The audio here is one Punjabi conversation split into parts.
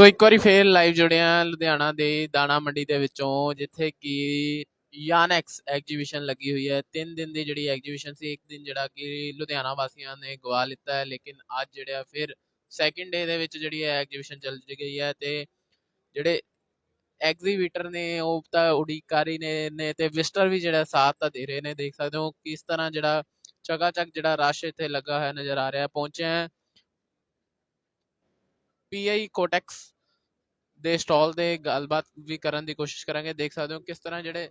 ਸੋ ਇੱਕ ਵਾਰੀ ਫੇਰ ਲਾਈਵ ਜੁੜਿਆ ਲੁਧਿਆਣਾ ਦੇ ਦਾਣਾ ਮੰਡੀ ਦੇ ਵਿੱਚੋਂ, ਜਿੱਥੇ ਕਿ ਯਾਨੈਕਸ ਐਗਜੀਬਿਸ਼ਨ ਲੱਗੀ ਹੋਈ ਹੈ। ਤਿੰਨ ਦਿਨ ਦੀ ਜਿਹੜੀ ਐਗਜੀਬਿਸ਼ਨ ਸੀ, ਇੱਕ ਦਿਨ ਜਿਹੜਾ ਕਿ ਲੁਧਿਆਣਾ ਵਾਸੀਆਂ ਨੇ ਗਵਾ ਲਿੱਤਾ ਹੈ, ਲੇਕਿਨ ਅੱਜ ਜਿਹੜਾ ਫਿਰ ਸੈਕਿੰਡ ਡੇ ਦੇ ਵਿੱਚ ਜਿਹੜੀ ਹੈ ਐਗਜੀਬਿਸ਼ਨ ਚੱਲ ਗਈ ਹੈ ਤੇ ਜਿਹੜੇ ਐਗਜ਼ੀਬਿਟਰ ਨੇ, ਉਹ ਤਾਂ ਉਡੀਕਾਰੀ ਨੇ ਨੇ ਤੇ ਵਿਜ਼ਟਰ ਵੀ ਜਿਹੜਾ ਸਾਥ ਤਾਂ ਦੇ ਰਹੇ ਨੇ, ਦੇਖ ਸਕਦੇ ਹੋ ਕਿਸ ਤਰ੍ਹਾਂ ਜਿਹੜਾ ਚਗਾ ਚਕਾਚਕ ਜਿਹੜਾ ਰਸ਼ ਇੱਥੇ ਲੱਗਾ ਹੋਇਆ ਨਜ਼ਰ ਆ ਰਿਹਾ। ਪਹੁੰਚੇ ਹੈ ਪੀਆਈ ਕੋਟੈਕਸ ਦੇ ਸਟਾਲ ਤੇ ਗੱਲਬਾਤ ਵੀ ਕਰਨ ਦੀ ਕੋਸ਼ਿਸ਼ ਕਰਾਂਗੇ। ਦੇਖ ਸਕਦੇ ਹੋ ਕਿਸ ਤਰ੍ਹਾਂ ਜਿਹੜੇ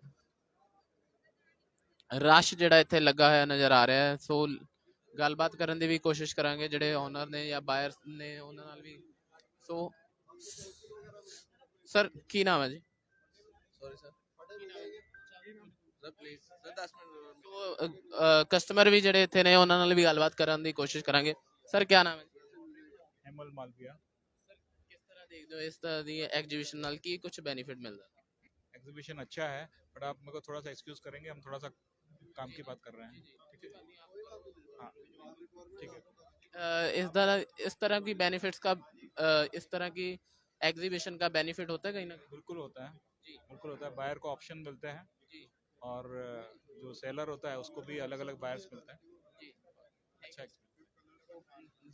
ਰਸ਼ ਜਿਹੜਾ ਇੱਥੇ ਲੱਗਾ ਹੋਇਆ ਨਜ਼ਰ ਆ ਰਿਹਾ ਹੈ। ਸੋ ਗੱਲਬਾਤ ਕਰਨ ਦੀ ਵੀ ਕੋਸ਼ਿਸ਼ ਕਰਾਂਗੇ ਜਿਹੜੇ ਓਨਰ ਨੇ ਜਾਂ ਬਾਇਰ ਨੇ ਉਹਨਾਂ ਨਾਲ ਵੀ। ਸੋ ਸਰ ਕੀ ਨਾਮ ਹੈ ਜੀ? ਸੌਰੀ ਸਰ ਸੋ ਕਸਟਮਰ ਵੀ ਜਿਹੜੇ ਇੱਥੇ ਨੇ ਉਹਨਾਂ ਨਾਲ ਵੀ ਗੱਲਬਾਤ ਕਰਨ ਦੀ ਕੋਸ਼ਿਸ਼ ਕਰਾਂਗੇ। ਸਰ ਕੀ ਨਾਮ ਹੈ ਹੈਮਲ ਮਾਲਵੀਆ ਕਿਸ ਤਰ੍ਹਾਂ ਦੇਖਦੇ ਹੋ ਇਸ ਤਰ੍ਹਾਂ ਦੀ ਐਗਜੀਬਿਸ਼ਨ ਨਾਲ ਕੀ ਕੁਝ ਬੈਨੀਫਿਟ ਮਿਲਦਾ एग्जीबिशन अच्छा है बट आप मेरे को थोड़ा सा एक्सक्यूज करेंगे हम थोड़ा सा काम की बात कर रहे हैं ठीक है हाँ ठीक है अ, इस तरह इस तरह की बेनिफिट्स का अ, इस तरह की एग्जीबिशन का बेनिफिट होता है कहीं ना कहीं बिल्कुल होता है जी। बिल्कुल होता है बायर को ऑप्शन मिलते हैं जी। और अ, जो सेलर होता है उसको भी अलग अलग बायर्स मिलते हैं जी। अच्छा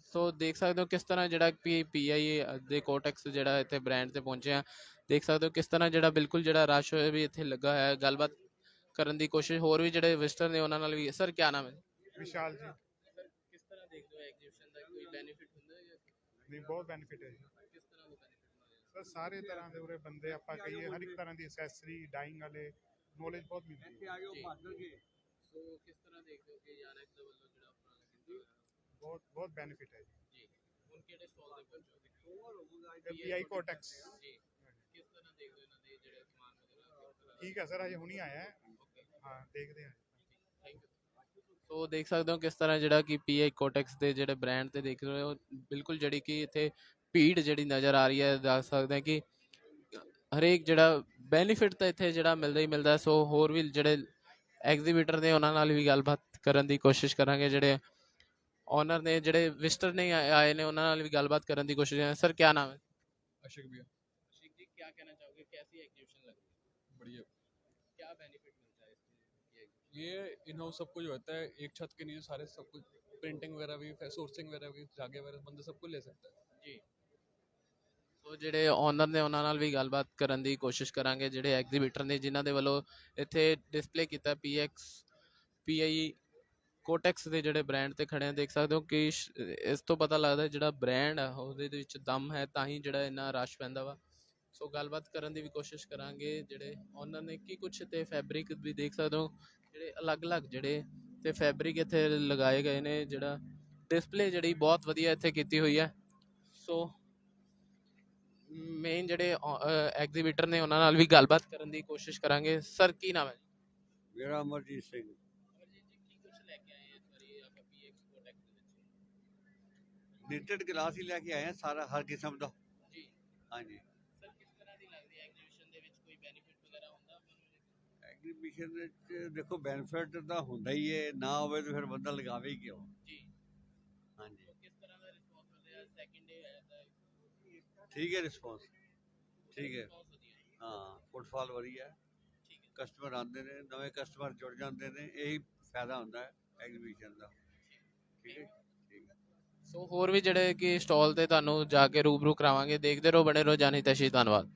ਸੋ ਦੇਖ ਸਕਦੇ ਹੋ ਕਿਸ ਤਰ੍ਹਾਂ ਜਿਹੜਾ ਪੀ ਪੀਆਈ ਦੇ ਕੋਟੈਕਸ ਜਿਹੜਾ ਇੱਥੇ ਬ੍ਰਾਂਡ ਤੇ ਪਹੁੰਚਿਆ ਦੇਖ ਸਕਦੇ ਹੋ ਕਿਸ ਤਰ੍ਹਾਂ ਜਿਹੜਾ ਬਿਲਕੁਲ ਜਿਹੜਾ ਰਸ਼ ਹੋਇਆ ਵੀ ਇੱਥੇ ਲੱਗਾ ਹੋਇਆ। ਹੈ ਗੱਲਬਾਤ ਕਰਨ ਦੀ ਕੋਸ਼ਿਸ਼ ਹੋਰ ਵੀ ਜਿਹੜੇ ਵਿਜ਼ਟਰ ਨੇ ਉਹਨਾਂ ਨਾਲ ਵੀ। ਸਰ ਕੀ ਨਾਮ ਹੈ? ਵਿਸ਼ਾਲ ਜੀ। ਕਿਸ ਤਰ੍ਹਾਂ ਦੇਖਦੇ ਹੋ ਐਗਜੀਬਿਸ਼ਨ ਦਾ ਕੋਈ ਬੈਨੀਫਿਟ ਹੁੰਦਾ ਹੈ ਜਾਂ ਨਹੀਂ ਬਹੁਤ ਬੈਨੀਫਿਟ ਹੈ ਜੀ। ਕਿਸ ਤਰ੍ਹਾਂ ਦਾ ਬੈਨੀਫਿਟ ਸਰ ਸਾਰੇ ਤਰ੍ਹਾਂ ਦੇ ਉਰੇ ਬੰਦੇ ਆਪਾਂ ਕਹੀਏ ਹਰ ਇੱਕ ਤਰ੍ਹਾਂ ਦੀ ਐਕਸੈਸਰੀ ਡਾਈਂਗ ਵਾਲੇ ਨੌਲੇਜ ਬਹੁਤ ਮਿਲਦੀ ਹੈ। ਸੋ ਕਿਸ ਤਰ੍ਹਾਂ ਦੇਖਦੇ ਹੋ ਕਿ ਯਾਨੈਕਸ ਦੇ ਵੱਲੋਂ ਜਿਹੜਾ ਹੈ? ਬਹੁਤ ਬਹੁਤ ਬੈਨੀਫਿਟ ਹੈ ਜੀ। ਜੀ। ਹੁਣ ਕਿਹੜੇ ਸਟਾਲ ਪੀਆਈ ਕੋਟੈਕਸ ਜੀ। ਕਿਸ ਤਰ੍ਹਾਂ ਦੇਖਦੇ ਹੋ ਇਹਨਾਂ ਦੇ ਜਿਹੜੇ ਸਮਾਨ ਵਗੈਰਾ? ਠੀਕ ਹੈ ਸਰ ਅਜੇ ਹੁਣੀ ਆਇਆ ਹੈ। ਹਾਂ ਦੇਖਦੇ ਹਾਂ। ਥੈਂਕ ਯੂ ਸੋ ਦੇਖ ਸਕਦੇ ਹੋ ਕਿਸ ਤਰ੍ਹਾਂ ਜਿਹੜਾ ਕਿ ਪੀਆਈ ਕੋਟੈਕਸ ਦੇ ਜਿਹੜੇ ਬ੍ਰਾਂਡ ਤੇ ਦੇਖ ਰਹੇ ਹੋ ਬਿਲਕੁਲ ਜਿਹੜੀ ਕਿ ਇੱਥੇ ਭੀੜ ਜਿਹੜੀ ਨਜ਼ਰ ਆ ਰਹੀ ਹੈ ਦੱਸ ਸਕਦੇ ਹਾਂ ਕਿ ਹਰੇਕ ਜਿਹੜਾ ਬੈਨੀਫਿਟ ਤਾਂ ਇੱਥੇ ਜਿਹੜਾ ਮਿਲਦਾ ਹੀ ਮਿਲਦਾ। ਸੋ ਹੋਰ ਵੀ ਜਿਹੜੇ ਐਗਜ਼ੀਬਿਟਰ ਨੇ ਉਹਨਾਂ ਨਾਲ ਵੀ ਗੱਲਬਾਤ ਕਰਨ ਦੀ ਕੋਸ਼ਿਸ਼ ਕਰਾਂਗੇ ਜਿਹੜੇ ਓਨਰ ਨੇ ਜਿਹੜੇ ਵਿਜ਼ਟਰ ਨੇ ਆਏ ਆਏ ਨੇ ਉਹਨਾਂ ਨਾਲ ਵੀ ਗੱਲਬਾਤ ਕਰਨ ਦੀ ਕੋਸ਼ਿਸ਼ ਕਰਾਂਗੇ ਸਰ ਕੀ ਨਾਮ ਹੈ अशोक भैया अशिक जी क्या कहना चाहोगे कैसी एग्जीबिशन लग रही है बढ़िया क्या बेनिफिट मिलता है इसमें ये exhibition? ये इन हाउस सब कुछ होता है एक छत के नीचे सारे सब कुछ प्रिंटिंग वगैरह भी सोर्सिंग वगैरह भी धागे वगैरह बंदा सब कुछ ले सकता है ਜੀ ਸੋ ਜਿਹੜੇ ਓਨਰ ਨੇ ਉਹਨਾਂ ਨਾਲ ਵੀ ਗੱਲਬਾਤ ਕਰਨ ਦੀ ਕੋਸ਼ਿਸ਼ ਕਰਾਂਗੇ ਜਿਹੜੇ ਐਗਜ਼ੀਬਿਟਰ ਨੇ ਜਿਨ੍ਹਾਂ ਦੇ ਵੱਲੋਂ ਇੱਥੇ ਡਿਸਪਲੇ ਕੀਤਾ PX PI ਕੋਟੈਕਸ ਦੇ ਜਿਹੜੇ ਬ੍ਰਾਂਡ ਤੇ ਖੜੇ ਆ, ਦੇਖ ਸਕਦੇ ਹੋ ਕਿ ਇਸ ਤੋਂ ਪਤਾ ਲੱਗਦਾ ਜਿਹੜਾ ਬ੍ਰਾਂਡ ਆ, ਉਹਦੇ ਦੇ ਵਿੱਚ ਦਮ ਹੈ, ਤਾਂ ਹੀ ਜਿਹੜਾ ਇੰਨਾ ਰਸ਼ ਪੈਂਦਾ ਵਾ। ਸੋ ਗੱਲਬਾਤ ਕਰਨ ਦੀ ਵੀ ਕੋਸ਼ਿਸ਼ ਕਰਾਂਗੇ, ਜਿਹੜੇ ਓਨਰ ਨੇ ਕੀ ਕੁਛ ਤੇ ਫੈਬਰਿਕ ਵੀ ਦੇਖ ਸਕਦੇ ਹੋ, ਜਿਹੜੇ ਅਲੱਗ-ਅਲੱਗ ਜਿਹੜੇ ਤੇ ਫੈਬਰਿਕ ਇੱਥੇ ਲਗਾਏ ਗਏ ਨੇ, ਜਿਹੜਾ ਡਿਸਪਲੇ ਜਿਹੜੀ ਬਹੁਤ ਵਧੀਆ ਇੱਥੇ ਕੀਤੀ ਹੋਈ ਹੈ। ਸੋ ਮੇਨ ਜਿਹੜੇ ਐਗਜ਼ੀਬਿਟਰ ਨੇ ਉਹਨਾਂ ਨਾਲ ਵੀ ਗੱਲਬਾਤ ਕਰਨ ਦੀ ਕੋਸ਼ਿਸ਼ ਕਰਾਂਗੇ। ਸਰ ਕੀ ਨਾਮ ਹੈ? ਮੇਰਾ ਅਮਰਜੀਤ ਸਿੰਘ ਅਮਰਜੀਤ ਜੀ ਕੀ ਕੁਝ ਲੈ ਕੇ ਆਏ ਇਸ ਵਾਰੀ ਆਪਾਂ ਪੀਐਕਸ ਪ੍ਰੋਡਕਟ ਦੇ ਵਿੱਚ ਲਿਟਡ ਗਲਾਸ ਹੀ ਲੈ ਕੇ ਆਏ ਆ ਸਾਰਾ ਹਰ ਕਿਸਮ ਦਾ। ਜੀ। ਹਾਂਜੀ। ਸਰ ਕਿਸ ਤਰ੍ਹਾਂ ਦੀ ਲੱਗਦੀ ਹੈ ਐਗਜ਼ੀਬਿਸ਼ਨ ਦੇ ਵਿੱਚ ਕੋਈ ਬੈਨੀਫਿਟ ਵਗੈਰਾ ਹੁੰਦਾ ਆਪਾਂ ਨੂੰ ਐਗਰੀਬਿਸ਼ਨ ਵਿੱਚ? ਦੇਖੋ ਬੈਨੀਫਿਟ ਤਾਂ ਹੁੰਦਾ ਹੀ ਹੈ ਨਾ ਹੋਵੇ ਤਾਂ ਫਿਰ ਬੰਦਾ ਲਗਾਵੇ ਹੀ ਕਿਉਂ? ਜੀ। ਹਾਂਜੀ। ਕਿਸ ਤਰ੍ਹਾਂ ਦਾ ਰਿਸਪੌਂਸ ਮਿਲ ਰਿਹਾ ਸੈਕਿੰਡ ਡੇ ਆਇਆ ਤਾਂ ਠੀਕ ਹੈ ਰਿਸਪੌਂਸ ਠੀਕ ਹੈ। ਹੈ। ਫੁੱਟਫਾਲ ਵਧੀਆ ਠੀਕ ਹੈ। ਕਸਟਮਰ ਆਉਂਦੇ ਨੇ ਨਵੇਂ ਕਸਟਮਰ ਜੁੜ ਜਾਂਦੇ ਨੇ ਇਹੀ ਫਾਇਦਾ ਹੁੰਦਾ ਹੈ ਦਾ। ਠੀਕ ਹੈ। ਸੋ ਹੋਰ ਵੀ ਜਿਹੜੇ ਕਿ ਸਟਾਲ ਤੇ ਤੁਹਾਨੂੰ ਜਾ ਕੇ ਰੂਬਰੂ ਕਰਾਵਾਂਗੇ, ਦੇਖਦੇ ਰਹੋ, ਬਣੇ ਰਹੋ, ਜਾਨੀ ਤਸ਼ੀ ਧੰਨਵਾਦ।